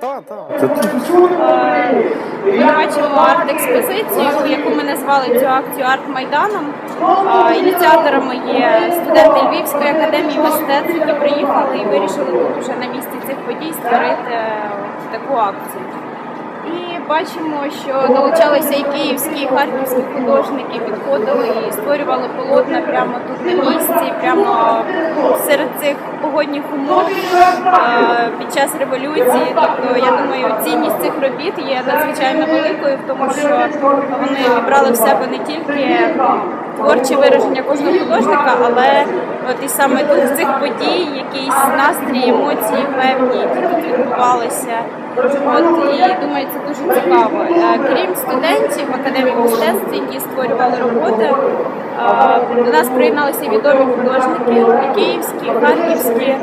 Та. Це, Ми бачимо арт-експозицію, яку ми назвали цю акцію арт-майданом. Ініціаторами є студенти Львівської академії мистецтв, які приїхали і вирішили тут вже на місці цих подій створити е, таку акцію. Бачимо, що долучалися і київські, і харківські художники, підходили і створювали полотна прямо тут на місці, прямо серед цих погодних умов е, під час революції. Тобто, я думаю, цінність цих робіт є надзвичайно великою, в тому що вони вібрали в себе не тільки творче вираження кожного художника, але от і саме тут з цих подій якийсь настрій, емоції певні, які. От і думаю, це дуже цікаво. Е, Крім студентів академії мистецтв, які створювали роботи, е, до нас приєдналися відомі художники київські, харківські,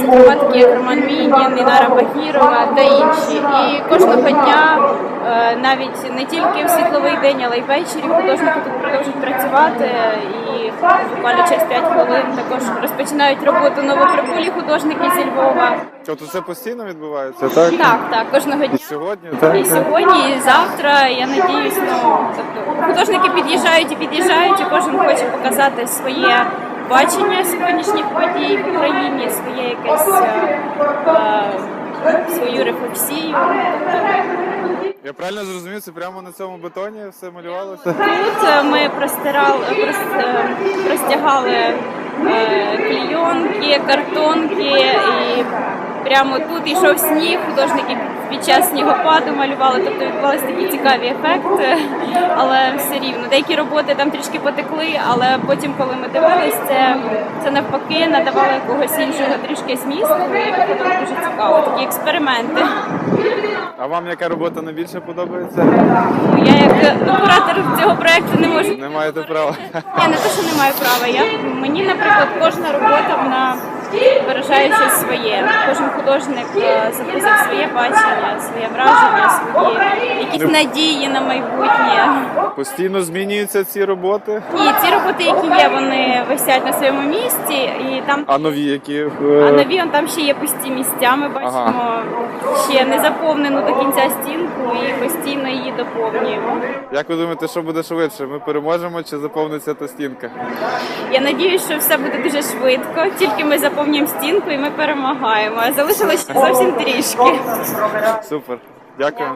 зокрема такі як Роман Мінін, Інара Багірова та інші. І кожного дня, е, навіть не тільки в світловий день, але й ввечері художники тут продовжують працювати. І буквально через 5 хвилин також розпочинають роботу новоприбулі художники зі Львова. Тобто це постійно відбувається, так? Так, так, кожного І дня. сьогодні, так? І сьогодні, і завтра, я надіюсь, ну тобто художники під'їжджають і під'їжджають, і кожен хоче показати своє бачення сьогоднішніх подій в Україні, своє якесь е, е, свою рефлексію. Я правильно зрозумів, це прямо на цьому бетоні все малювалося? Тут ми простирали, прос- е, простягали е, клійонки, картонки і прямо тут йшов сніг, художники під час снігопаду малювали, тобто відбувалися такі цікаві ефекти, але все рівно. Деякі роботи там трішки потекли, але потім, коли ми дивились, це, це навпаки надавало якогось іншого трішки змісту і виходило дуже цікаво. Такі експерименти. А вам яка робота найбільше подобається? Ну, Я як оператор цього проекту не можу Не маєте права. Я не те, що не маю права. Я мені, наприклад, кожна робота вона виражає своє. Кожен художник е, записав своє бачення, своє враження, свої якісь надії на майбутнє. Постійно змінюються ці роботи, І ці роботи, які є, вони висять на своєму місці, і там. а нові які. е, А нові он там ще є пусті місця. Ми бачимо ще не заповнену до кінця стінку і постійно її доповнюємо. Як ви думаєте, що буде швидше? Ми переможемо чи заповниться та стінка? Я надіюсь, що все буде дуже швидко. Тільки ми заповнюємо стінку і ми перемагаємо. Залишилось зовсім трішки. Супер. Дякую.